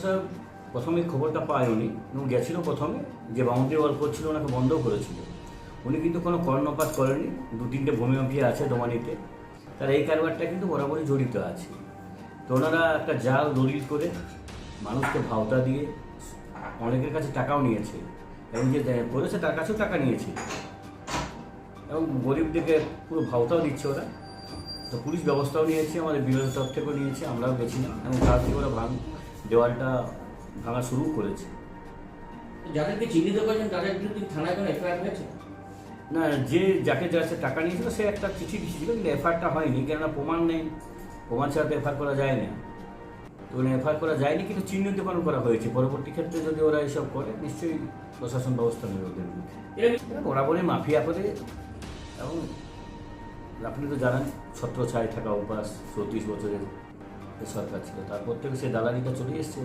Sir, প্রথমে খবরটা পায় উনি। এবং গেছিল প্রথমে, যে বাউন্ডারি ওয়াল করছিল, ওনাকে বন্ধও করেছিল। উনি কিন্তু কোনো কর্ণপাত করেনি দু তিনটে ভূমি মাফিয়া আছে দোমানিতে। তার এই কারবারটা কিন্তু বরাবরই জড়িত আছে। তো ওনারা একটা জাল দলিল করে মানুষকে ভাওতা দিয়ে অনেকের কাছে টাকাও নিয়েছে। এবং যে করেছে, তার কাছেও টাকা নিয়েছে। এবং গরিবদেরকে পুরো ভাওতাও দিচ্ছে ওরা। তো পুলিশ ব্যবস্থাও নিয়েছে, আমাদের বিরোধী তরফ থেকেও নিয়েছে, আমরাও গেছিলাম। এবং তার থেকে ওরা ভাঙ দেওয়ালটা ভাঙা শুরু করেছে। যাদেরকে চিহ্নিত করেছেন তাদের বিরুদ্ধে থানায় কোনো এফআইআর হয়েছে? না যে যাকে যাচ্ছে টাকা নিয়েছিল সে একটা চিঠি দিয়েছিল কিন্তু এফআইআরটা হয়নি কেননা প্রমাণ নেই। প্রমাণ ছাড়া তো এফআইআর করা যায় না। তো এফআইআর করা যায়নি কিন্তু চিহ্নিতকরণ করা হয়েছে। পরবর্তী ক্ষেত্রে যদি ওরা এসব করে নিশ্চয়ই প্রশাসন ব্যবস্থা নেবে ওদের এরা বরাবরই মাফিয়া করে এবং আপনি তো জানেন ছত্র ছায় থাকা অভ্যাস চৌত্রিশ বছরের সরকার ছিল। তারপর থেকে সে দালালিটা চলে এসছে।